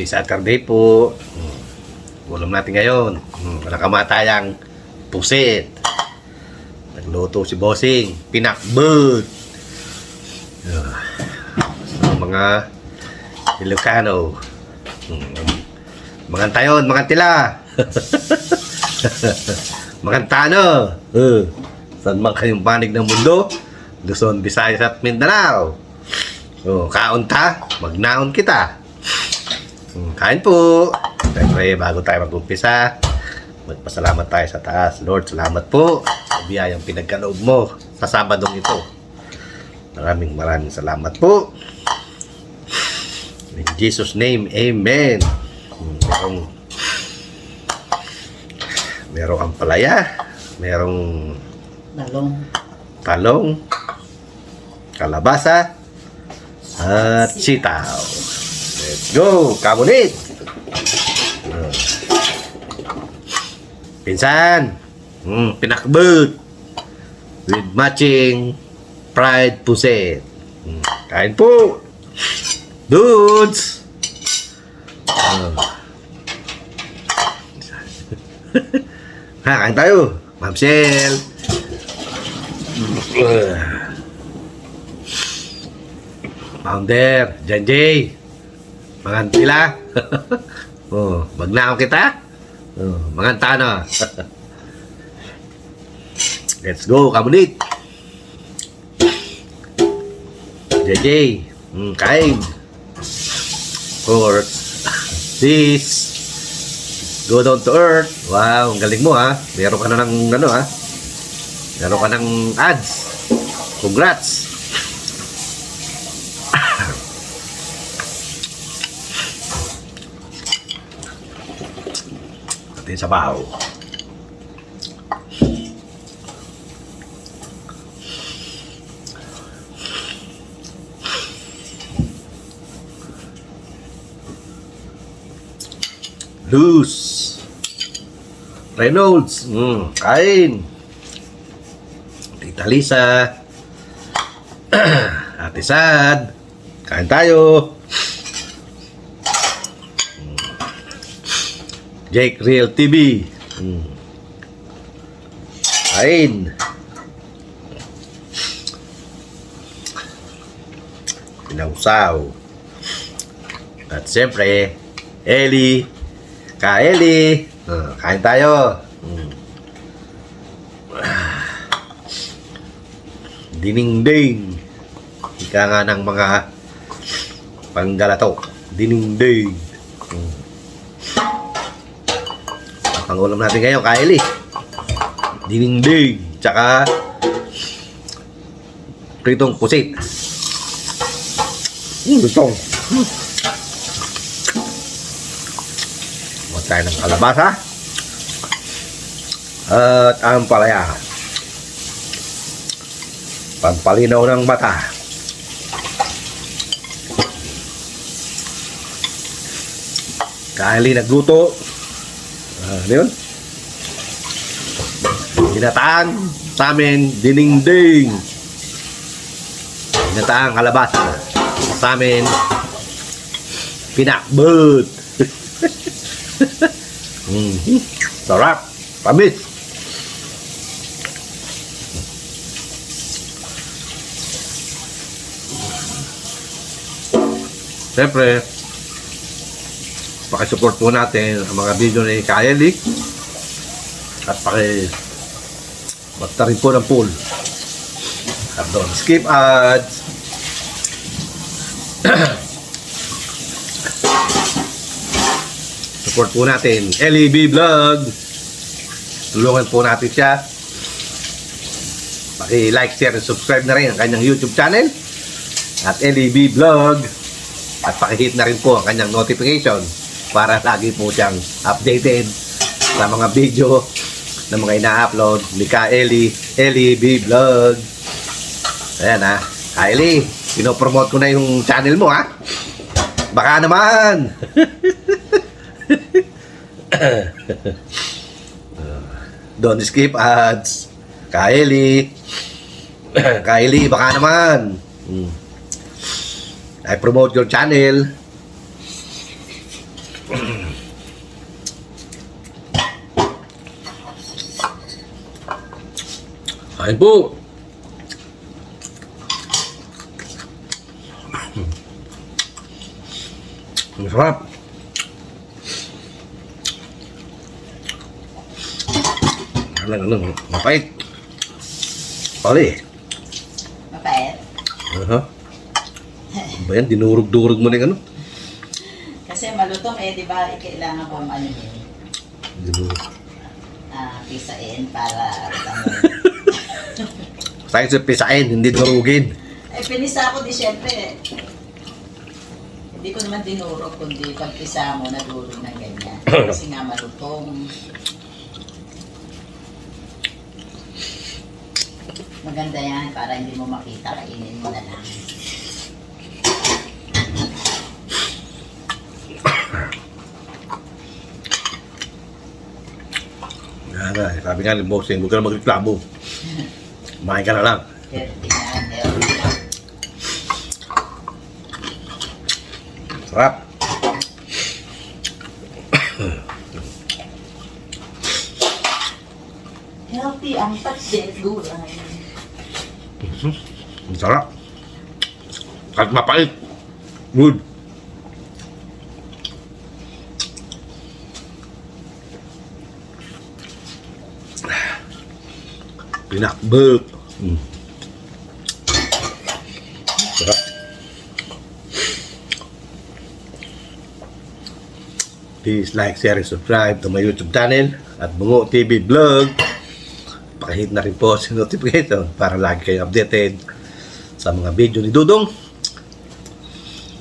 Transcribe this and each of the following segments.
Happy Saturday po. Hmm. Ulam natin ngayon. Hmm. Walang kamatayang pusit. Nagluto si Bossing. Pinakbut. Ah. So, mga Ilocano. Hmm. Mga tayon, mga tila. mga tano. Uh. Saan man kayong panig ng mundo? Luzon, Visayas at Mindanao. Oh, kaon ta, magnaon kita. Mm, Kain po. Siyempre, bago tayo mag-umpisa, magpasalamat tayo sa taas. Lord, salamat po sa biyayang pinagkaloob mo sa Sabadong ito. Maraming maraming salamat po. In Jesus' name, Amen. Merong, merong ampalaya, merong Talong. talong, kalabasa, at sitaw. Go! Kabunit! Uh. Pinsan! Mm, pinakbut! With matching fried puset. Mm, kain po! Dudes! Uh. ha, kain tayo! Ma'am Shell! Founder, Jan J. Mga tila. oh, magnaon kita. Oh, mga tano. Let's go, kamunit. JJ, mm, kain. For this, go down to earth. Wow, ang galing mo ha. Meron ka na ng ano ha. Meron ka ng ads. Congrats. Atin sa bahaw. Luz. Reynolds. Mm, kain. Tita Lisa. Ate Sad. Kain tayo. Jake Real TV. Mm. Kain. Pinausaw. At siyempre, Eli. Ka Eli. Ah, kain tayo. Mm. Diningding. Ika nga ng mga panggalato. Diningding. Mm. Ang pangulam natin ngayon, Kylie. Diningding. Tsaka pritong pusit. Mm, Gustong. Huwag tayo ng kalabasa. At ang palaya. Pampalinaw ng mata. Kylie nagluto. Ah, ano yun? Ginataan sa amin, diningding. Ginataan kalabasa. Sa amin, pinakbut. mm Sarap. Tamis. Siyempre, pakisupport po natin ang mga video ni Kylie at paki basta rin po ng pool. At doon. Skip ads. Support po natin. LEB Vlog. Tulungan po natin siya. Paki like, share, and subscribe na rin ang kanyang YouTube channel. At LEB Vlog. At pakihit na rin po ang kanyang notification para lagi po siyang updated sa mga video na mga ina-upload ni Ka Eli, Eli B Vlog. Ayan ha. Kylie, pinopromote ko na yung channel mo ha. Baka naman. Don't skip ads. Kylie. Kylie, baka naman. Hmm. I promote your channel. Kain po! Ang sarap. Ano, ano, mapait. Pali. Mapait. Aha. Ano ba yan? Dinurog-durog mo na yung ano? Kasi malutong eh, di ba, kailangan ko ano yun, ah, pisain para. Sakit sa pisain, hindi durugin. eh, pinisa ko di syempre. Hindi ko naman dinurog, kundi pagpisa mo, nadurog na ganyan. Kasi nga malutong. Maganda yan para hindi mo makita, kainin mo na lang. Nga, sabi nga ni Bossing, huwag ka na magreklamo. Kumain ka na lang. Sarap. Healthy ang patsit gulay. Ang sarap. Kahit mapait. Good. Pinakbet. Mm. Sarap. Please like, share, and subscribe to my YouTube channel at Bungo TV Vlog. Pakihit na rin po sa notification para lagi kayo updated sa mga video ni Dudong.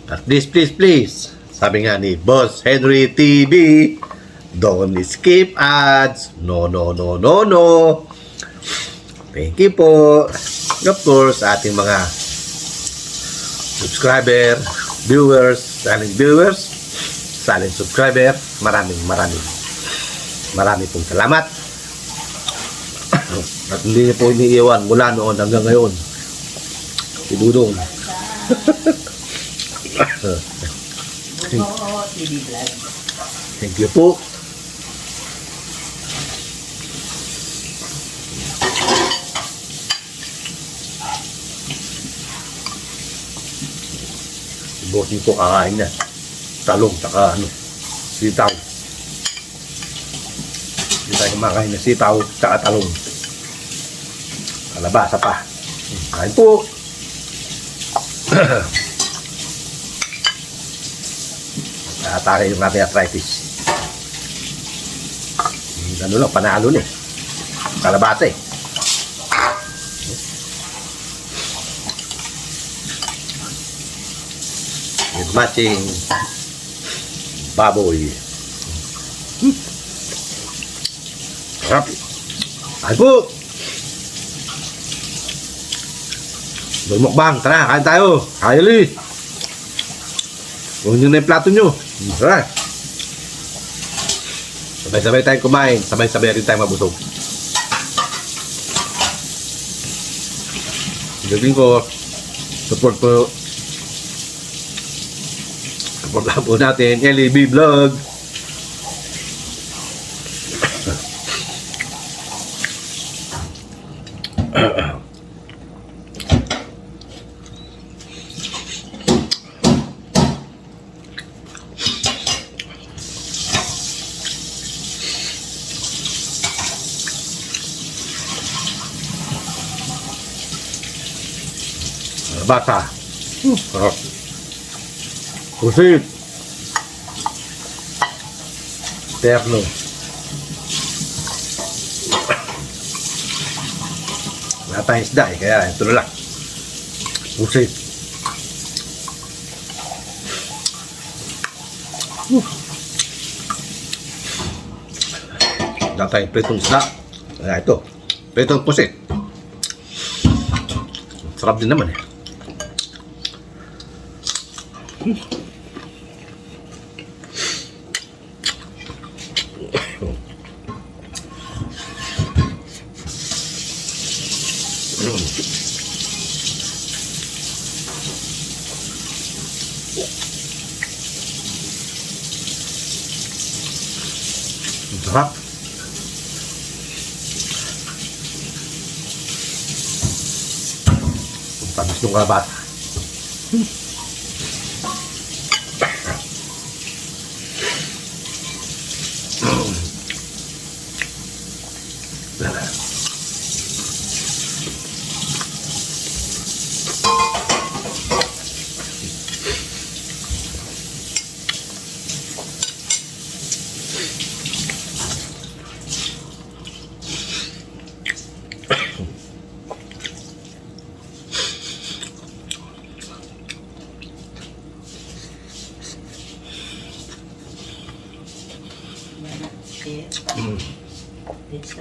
At please, please, please, sabi nga ni Boss Henry TV, don't skip ads. No, no, no, no, no. Thank you po. Of course, sa ating mga subscriber, viewers, silent viewers, silent subscriber, maraming maraming maraming pong salamat. At hindi niyo po iniiwan mula noon hanggang ngayon. Si Dudong. Thank you po. Bossing ko kakain na. Talong, saka ano, sitaw. Hindi tayo kumakain na sitaw, saka talong. Kalabasa pa. Kain po. Atake yung ating arthritis. Yung Ano lang, panalo na eh. Kalabasa eh. Matching baboy. Hmm. Sarap. Ay po! Lumukbang, tara, kain tayo. Kain ulit. Huwag nyo na yung plato nyo. Tara. Sabay-sabay tayong kumain. Sabay-sabay rin tayong mabusog. Gagawin ko, support po support lang po natin LEB Vlog. Bata. Sarap. Pusit. Terno. Wala tayong isda eh, kaya ito na lang. Uh. Wala tayong pritong isda. Kaya ito. Pritong pusit. Sarap din naman eh. Sarap. Ang tamis ng kalabasa. Yan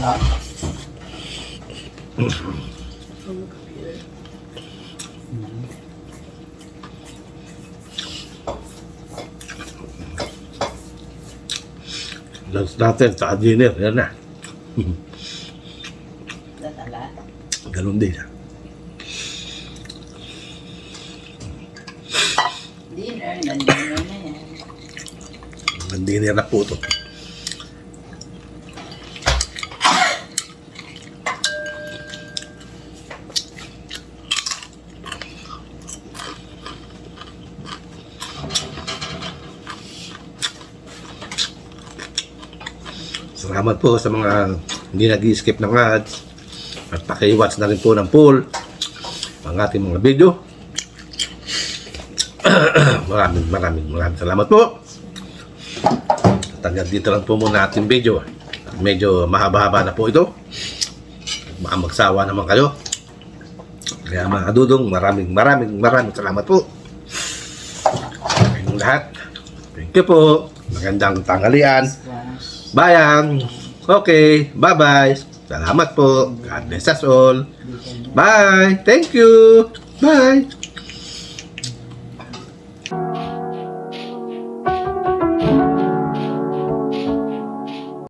Sarap. Lunch natin sa dinner. Yan na. Tatala. Ganun din. Dinner, dinner na yan. Ang dinner na po ito. Salamat po sa mga hindi nag-skip ng ads at paki-watch na rin po ng poll ang ating mga video. maraming maraming maraming salamat po. At hanggang dito lang po muna ating video. Medyo mahaba-haba na po ito. Baka magsawa naman kayo. Kaya mga dudong, maraming maraming maraming salamat po. Sa inyong lahat. Thank you po. Magandang tanghalian. Bayang. Okay. Bye-bye. Salamat po. God bless us all. Bye. Thank you. Bye.